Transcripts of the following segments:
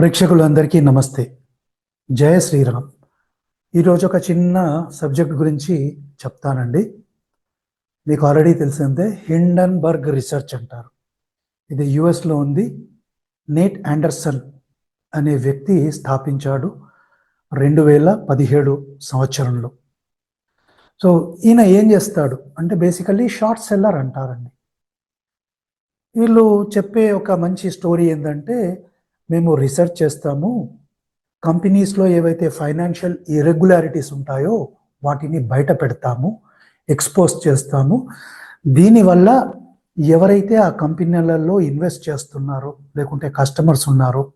ప్రేక్షకులందరికీ నమస్తే. జయ శ్రీరామ్. ఈరోజు ఒక చిన్న సబ్జెక్ట్ గురించి చెప్తానండి. మీకు ఆల్రెడీ తెలిసిందే హిండన్బర్గ్ రీసెర్చ్ అంటారు. ఇది యుఎస్లో ఉంది. నేట్ ఆండర్సన్ అనే వ్యక్తి స్థాపించాడు రెండు వేల పదిహేడు సంవత్సరంలో. సో ఈయన ఏం చేస్తాడు అంటే బేసికల్లీ షార్ట్ సెల్లర్ అంటారండి. వీళ్ళు చెప్పే ఒక మంచి స్టోరీ ఏంటంటే మేము రీసెర్చ్ చేస్తాము. కంపెనీస్లో ఏవైతే ఫైనాన్షియల్ ఇరెగ్యులారిటీస్ ఉంటాయో వాటిని బయట పెడతాము ఎక్స్పోజ్ చేస్తాము. దీనివల్ల ఎవరైతే ఆ కంపెనీలలో ఇన్వెస్ట్ చేస్తున్నారో లేకుంటే కస్టమర్స్ ఉన్నారో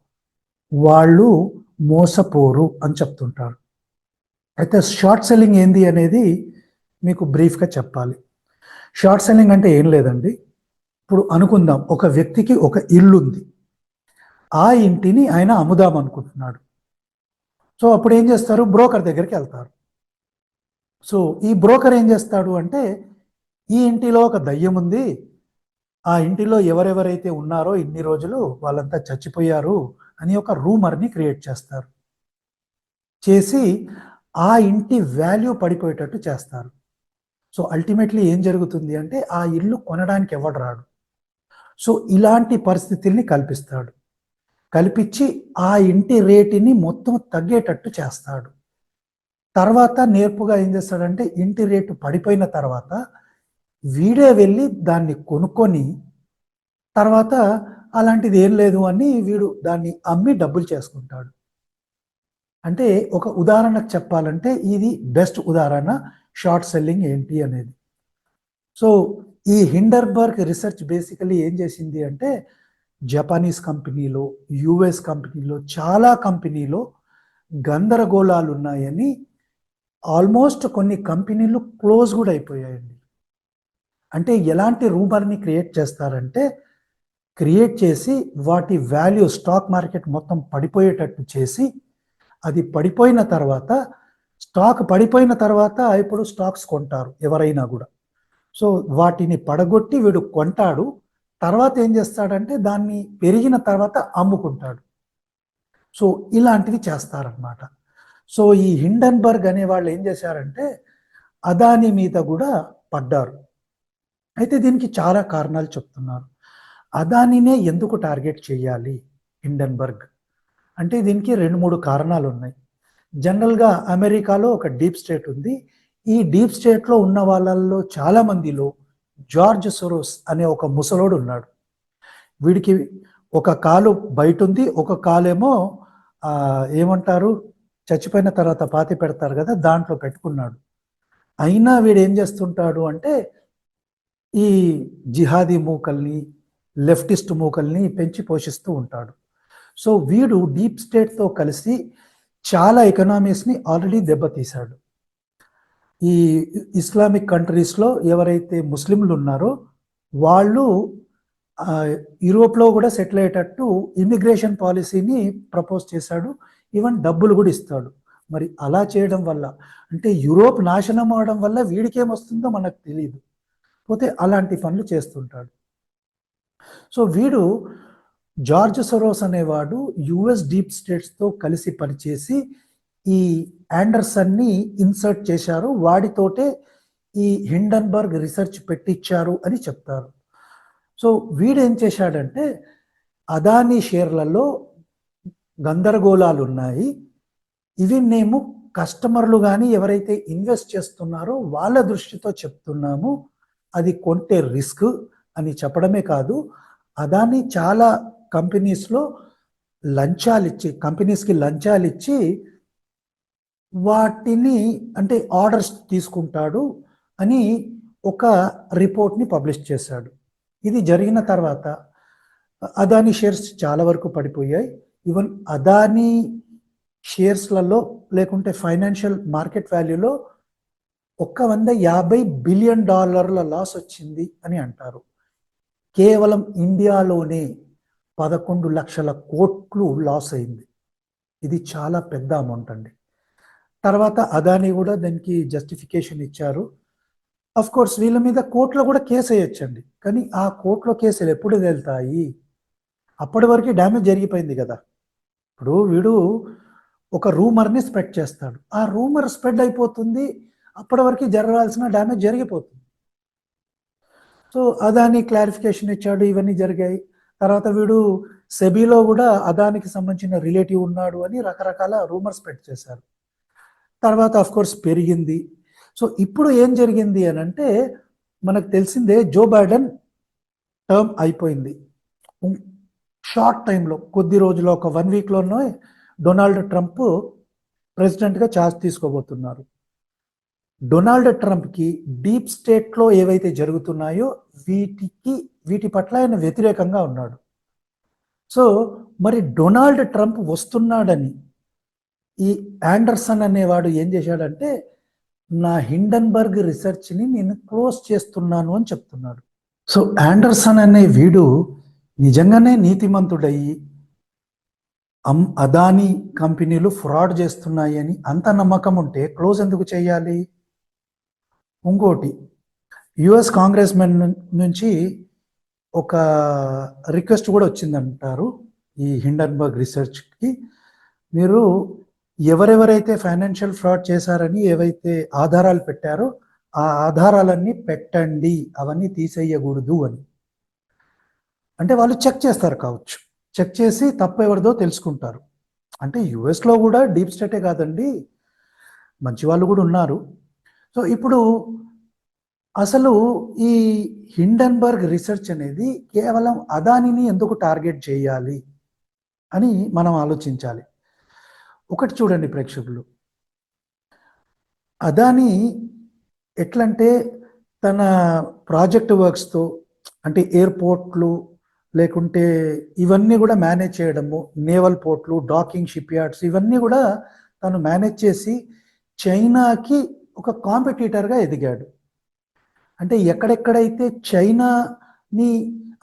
వాళ్ళు మోసపోరు అని చెప్తుంటారు. అయితే షార్ట్ సెల్లింగ్ ఏంది అనేది మీకు బ్రీఫ్గా చెప్పాలి. షార్ట్ సెల్లింగ్ అంటే ఏం లేదండి. ఇప్పుడు అనుకుందాం ఒక వ్యక్తికి ఒక ఇల్లు ఉంది ఆ ఇంటిని ఆయన అమ్ముదాం అనుకుంటున్నాడు. సో అప్పుడు ఏం చేస్తారు? బ్రోకర్ దగ్గరికి వెళ్తారు. సో ఈ బ్రోకర్ ఏం చేస్తాడు అంటే ఈ ఇంటిలో ఒక దయ్యం ఉంది. ఆ ఇంటిలో ఎవరెవరైతే ఉన్నారో ఇన్ని రోజులు వాళ్ళంతా చచ్చిపోయారు అని ఒక రూమర్ని క్రియేట్ చేస్తారు. చేసి ఆ ఇంటి వాల్యూ పడిపోయేటట్టు చేస్తారు. సో అల్టిమేట్లీ ఏం జరుగుతుంది అంటే ఆ ఇల్లు కొనడానికి ఎవడు రాడు. సో ఇలాంటి పరిస్థితుల్ని కల్పిస్తాడు. కల్పించి ఆ ఇంటి రేటుని మొత్తం తగ్గేటట్టు చేస్తాడు. తర్వాత నేర్పుగా ఏం చేస్తాడంటే ఇంటి రేటు పడిపోయిన తర్వాత వీడే వెళ్ళి దాన్ని కొనుక్కొని తర్వాత అలాంటిది ఏం లేదు అని వీడు దాన్ని అమ్మి డబ్బులు చేసుకుంటాడు. అంటే ఒక ఉదాహరణకు చెప్పాలంటే ఇది బెస్ట్ ఉదాహరణ షార్ట్ సెల్లింగ్ ఏంటి అనేది. సో ఈ హిండర్బర్గ్ రీసెర్చ్ బేసికలీ ఏం చేసింది అంటే జపానీస్ కంపెనీలో యుఎస్ కంపెనీలో చాలా కంపెనీలో గందరగోళాలు ఉన్నాయని ఆల్మోస్ట్ కొన్ని కంపెనీలు క్లోజ్ కూడా అయిపోయాయండి. అంటే ఎలాంటి రూమర్ని క్రియేట్ చేస్తారంటే క్రియేట్ చేసి వాటి వాల్యూ స్టాక్ మార్కెట్ మొత్తం పడిపోయేటట్టు చేసి అది పడిపోయిన తర్వాత స్టాక్ పడిపోయిన తర్వాత ఇప్పుడు స్టాక్స్ కొంటారు ఎవరైనా కూడా. సో వాటిని పడగొట్టి వీడు కొంటాడు తర్వాత ఏం చేస్తాడంటే దాన్ని పెరిగిన తర్వాత అమ్ముకుంటాడు. సో ఇలాంటివి చేస్తారనమాట సో ఈ హిండన్బర్గ్ అనే వాళ్ళు ఏం చేశారంటే అదాని మీద కూడా పడ్డారు. అయితే దీనికి చాలా కారణాలు చెప్తున్నారు. అదానినే ఎందుకు టార్గెట్ చేయాలి హిండన్బర్గ్? అంటే దీనికి రెండు మూడు కారణాలు ఉన్నాయి. జనరల్గా అమెరికాలో ఒక డీప్ స్టేట్ ఉంది. ఈ డీప్ స్టేట్లో ఉన్న వాళ్ళల్లో చాలా మందిలో జార్జ్ సొరోస్ అనే ఒక ముసలోడు ఉన్నాడు. వీడికి ఒక కాలు బయట ఉంది ఒక కాలేమో ఏమంటారు చచ్చిపోయిన తర్వాత పాతి పెడతారు కదా దాంట్లో పెట్టుకున్నాడు. అయినా వీడు ఏం చేస్తుంటాడు అంటే ఈ జిహాదీ మూకల్ని లెఫ్టిస్ట్ మూకల్ని పెంచి పోషిస్తూ ఉంటాడు. సో వీడు డీప్ స్టేట్తో కలిసి చాలా ఎకనామీస్ని ఆల్రెడీ దెబ్బతీశాడు. ఈ ఇస్లామిక్ కంట్రీస్లో ఎవరైతే ముస్లింలు ఉన్నారో వాళ్ళు యూరోప్లో కూడా సెటిల్ అయ్యేటట్టు ఇమిగ్రేషన్ పాలసీని ప్రపోజ్ చేశాడు. ఈవెన్ డబ్బులు కూడా ఇస్తాడు. మరి అలా చేయడం వల్ల అంటే యూరోప్ నాశనం అవడం వల్ల వీడికేం వస్తుందో మనకు తెలియదు పోతే అలాంటి పనులు చేస్తుంటాడు. సో వీడు జార్జ్ సొరోస్ అనేవాడు యుఎస్ డీప్ స్టేట్స్తో కలిసి పనిచేసి ఈ యాండర్సన్ని ఇన్సర్ట్ చేశారు. వాడితోటే ఈ హిండన్బర్గ్ రీసెర్చ్ పెట్టించారు అని చెప్తారు. సో వీడేం చేశాడంటే అదానీ షేర్లలో గందరగోళాలు ఉన్నాయి ఇవి మేము కస్టమర్లు కానీ ఎవరైతే ఇన్వెస్ట్ చేస్తున్నారో వాళ్ళ దృష్టితో చెప్తున్నాము. అది కొంటే రిస్క్ అని చెప్పడమే కాదు. అదాని చాలా కంపెనీస్లో లంచాలు ఇచ్చి కంపెనీస్కి లంచాలు ఇచ్చి వాటిని అంటే ఆర్డర్స్ తీసుకుంటాడు అని ఒక రిపోర్ట్ని పబ్లిష్ చేశాడు. ఇది జరిగిన తర్వాత అదాని షేర్స్ చాలా వరకు పడిపోయాయి. ఈవెన్ అదాని షేర్స్లలో లేకుంటే ఫైనాన్షియల్ మార్కెట్ వాల్యూలో ఒక్క వంద యాభై బిలియన్ డాలర్ల లాస్ వచ్చింది అని అంటారు. కేవలం ఇండియాలోనే పదకొండు లక్షల కోట్లు లాస్ అయింది. ఇది చాలా పెద్ద అమౌంట్ అండి. తర్వాత అదాని కూడా దానికి జస్టిఫికేషన్ ఇచ్చారు. అఫ్ కోర్స్ వీళ్ళ మీద కోర్టులో కూడా కేసు వేయొచ్చండి. కానీ ఆ కోర్టులో కేసులు ఎప్పుడు వెళ్తాయి? అప్పటి వరకు డ్యామేజ్ జరిగిపోయింది కదా. ఇప్పుడు వీడు ఒక రూమర్ని స్ప్రెడ్ చేస్తాడు. ఆ రూమర్ స్ప్రెడ్ అయిపోతుంది. అప్పటి వరకు జరగాల్సిన డ్యామేజ్ జరిగిపోతుంది. సో అదాని క్లారిఫికేషన్ ఇచ్చాడు ఇవన్నీ జరిగాయి. తర్వాత వీడు సెబీలో కూడా అదానికి సంబంధించిన రిలేటివ్ ఉన్నాడు అని రకరకాల రూమర్ స్ప్రెడ్ చేశారు. తర్వాత ఆఫ్ కోర్స్ పెరిగింది. సో ఇప్పుడు ఏం జరిగింది అని అంటే మనకు తెలిసిందే జో బైడెన్ టర్మ్ అయిపోయింది. షార్ట్ టైంలో కొద్ది రోజులు ఒక వన్ వీక్లోనే డొనాల్డ్ ట్రంప్ ప్రెసిడెంట్గా ఛార్జ్ తీసుకోబోతున్నారు. డొనాల్డ్ ట్రంప్కి డీప్ స్టేట్లో ఏవైతే జరుగుతున్నాయో వీటికి వీటి పట్ల ఆయన వ్యతిరేకంగా ఉన్నాడు. సో మరి డొనాల్డ్ ట్రంప్ వస్తున్నాడని ఈ ఆండర్సన్ అనేవాడు ఏం చేశాడంటే నా హిండన్బర్గ్ రీసెర్చ్ని నేను క్లోజ్ చేస్తున్నాను అని చెప్తున్నాడు. సో ఆండర్సన్ అనే వీడు నిజంగానే నీతిమంతుడయ్యి అమ్ అదానీ కంపెనీలు ఫ్రాడ్ చేస్తున్నాయి అని అంత నమ్మకం ఉంటే క్లోజ్ ఎందుకు చేయాలి? ఇంకోటి యుఎస్ కాంగ్రెస్ మెన్ నుంచి ఒక రిక్వెస్ట్ కూడా వచ్చిందంటారు ఈ హిండన్బర్గ్ రీసెర్చ్కి. మీరు ఎవరెవరైతే ఫైనాన్షియల్ ఫ్రాడ్ చేశారని ఏవైతే ఆధారాలు పెట్టారో ఆ ఆధారాలన్నీ పెట్టండి అవన్నీ తీసేయకూడదు అని. అంటే వాళ్ళు చెక్ చేస్తారు కావచ్చు. చెక్ చేసి తప్పు ఎవరిదో తెలుసుకుంటారు. అంటే యుఎస్లో కూడా డీప్ స్టేటే కాదండి మంచి వాళ్ళు కూడా ఉన్నారు. సో ఇప్పుడు అసలు ఈ హిండన్బర్గ్ రీసెర్చ్ అనేది కేవలం అదానిని ఎందుకు టార్గెట్ చేయాలి అని మనం ఆలోచించాలి. ఒకటి చూడండి ప్రేక్షకులు. అదాని ఎట్లంటే తన ప్రాజెక్ట్ వర్క్స్తో అంటే ఎయిర్పోర్ట్లు లేకుంటే ఇవన్నీ కూడా మేనేజ్ చేయడము నేవల్ పోర్ట్లు డాకింగ్ షిప్ యార్డ్స్ ఇవన్నీ కూడా తను మేనేజ్ చేసి చైనాకి ఒక కాంపిటీటర్గా ఎదిగాడు. అంటే ఎక్కడెక్కడైతే చైనాని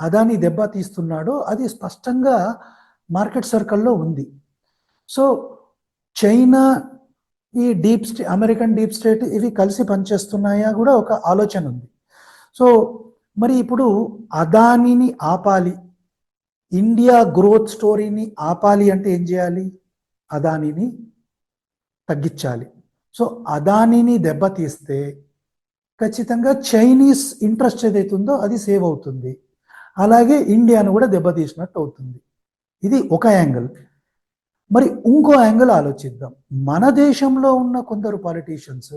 అదాని దెబ్బతీస్తున్నాడో అది స్పష్టంగా మార్కెట్ సర్కిల్లో ఉంది. సో చైనా ఈ deep stay American deep state ఇవి కలిసి పనిచేస్తున్నాయా కూడా ఒక ఆలోచన ఉంది. సో మరి ఇప్పుడు అదానిని ఆపాలి. ఇండియా గ్రోత్ స్టోరీని ఆపాలి అంటే ఏం చేయాలి? అదానిని తగ్గించాలి. సో అదానిని దెబ్బతీస్తే ఖచ్చితంగా చైనీస్ ఇంట్రెస్ట్ ఏదైతుందో అది సేవ్ అవుతుంది. అలాగే ఇండియాను కూడా దెబ్బతీసినట్టు అవుతుంది. ఇది ఒక యాంగిల్. మరి ఇంకో యాంగిల్ ఆలోచిద్దాం. మన దేశంలో ఉన్న కొందరు పాలిటీషియన్స్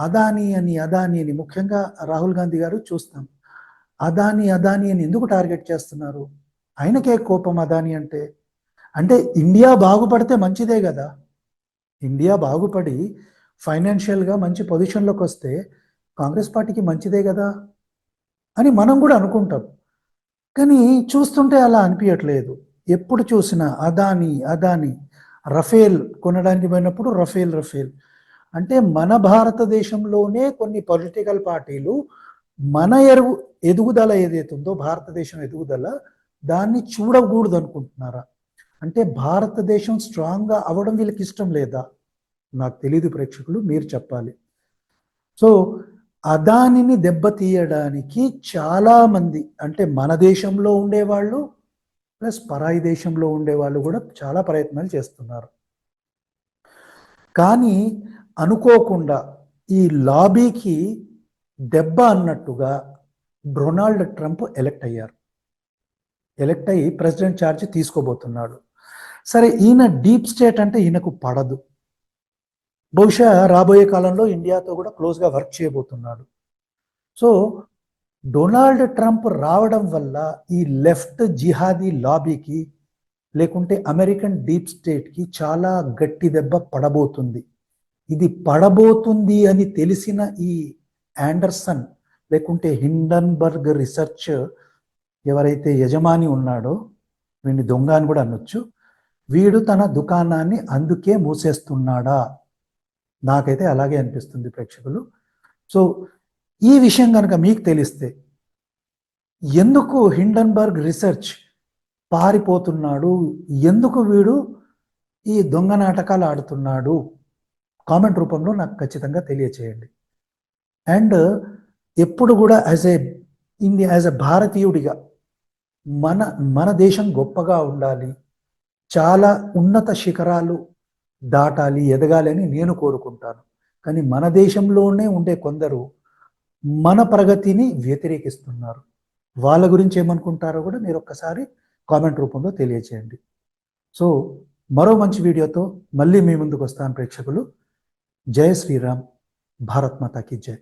అదాని అని అదాని అని ముఖ్యంగా రాహుల్ గాంధీ గారు చూస్తాం. అదాని అదాని అని ఎందుకు టార్గెట్ చేస్తున్నారు? ఆయనకే కోపం అదాని అంటే? అంటే ఇండియా బాగుపడితే మంచిదే కదా. ఇండియా బాగుపడి ఫైనాన్షియల్గా మంచి పొజిషన్లోకి వస్తే కాంగ్రెస్ పార్టీకి మంచిదే కదా? అని మనం కూడా అనుకుంటాం. కానీ చూస్తుంటే అలా అనిపించట్లేదు ఎప్పుడు చూసినా అదాని అదాని రఫేల్ కొనడానికి పోయినప్పుడు రఫేల్ రఫేల్. అంటే మన భారతదేశంలోనే కొన్ని పొలిటికల్ పార్టీలు మన ఎరుగు ఎదుగుదల ఏదైతుందో భారతదేశం ఎదుగుదల దాన్ని చూడకూడదు అనుకుంటున్నారా? అంటే భారతదేశం స్ట్రాంగ్గా అవ్వడం వీళ్ళకి ఇష్టం లేదా? నాకు తెలియదు ప్రేక్షకులు మీరు చెప్పాలి. సో అదానిని దెబ్బతీయడానికి చాలామంది అంటే మన దేశంలో ఉండేవాళ్ళు ప్లస్ పరాయి దేశంలో ఉండే వాళ్ళు కూడా చాలా ప్రయత్నాలు చేస్తున్నారు. కానీ అనుకోకుండా ఈ లాబీకి దెబ్బ అన్నట్టుగా డొనాల్డ్ ట్రంప్ ఎలక్ట్ అయ్యారు. ఎలక్ట్ అయ్యి ప్రెసిడెంట్ ఛార్జ్ తీసుకోబోతున్నాడు. సరే ఈయన డీప్ స్టేట్ అంటే ఈయనకు పడదు. బహుశా రాబోయే కాలంలో ఇండియాతో కూడా క్లోజ్గా వర్క్ చేయబోతున్నాడు. సో డొనాల్డ్ ట్రంప్ రావడం వల్ల ఈ లెఫ్ట్ జిహాదీ లాబీకి లేకుంటే అమెరికన్ డీప్ స్టేట్కి చాలా గట్టి దెబ్బ పడబోతుంది. ఇది పడబోతుంది అని తెలిసిన ఈ యాండర్సన్ లేకుంటే హిండన్బర్గ్ రీసెర్చ్ ఎవరైతే యజమాని ఉన్నాడో వీడిని దొంగ అని కూడా అనొచ్చు వీడు తన దుకాణాన్ని అందుకే మూసేస్తున్నాడా? నాకైతే అలాగే అనిపిస్తుంది ప్రేక్షకులు. సో ఈ విషయం కనుక మీకు తెలిస్తే ఎందుకు హిండన్బర్గ్ రీసెర్చ్ పారిపోతున్నాడు? ఎందుకు వీడు ఈ దొంగ నాటకాలు ఆడుతున్నాడు? కామెంట్ రూపంలో నాకు ఖచ్చితంగా తెలియచేయండి. అండ్ ఎప్పుడు కూడా as a India as a భారతీయుడిగా మన మన దేశం గొప్పగా ఉండాలి చాలా ఉన్నత శిఖరాలు దాటాలి ఎదగాలి అని నేను కోరుకుంటాను. కానీ మన దేశంలోనే ఉండే కొందరు మన ప్రగతిని వ్యతిరేకిస్తున్నారు. వాళ్ళ గురించి ఏమనుకుంటారో కూడా మీరు ఒక్కసారి కామెంట్ రూపంలో తెలియచేయండి. సో మరో మంచి వీడియోతో మళ్ళీ మీ ముందుకు వస్తాను ప్రేక్షకులు. జయ శ్రీరామ్ భారత్ మాతాకి జై.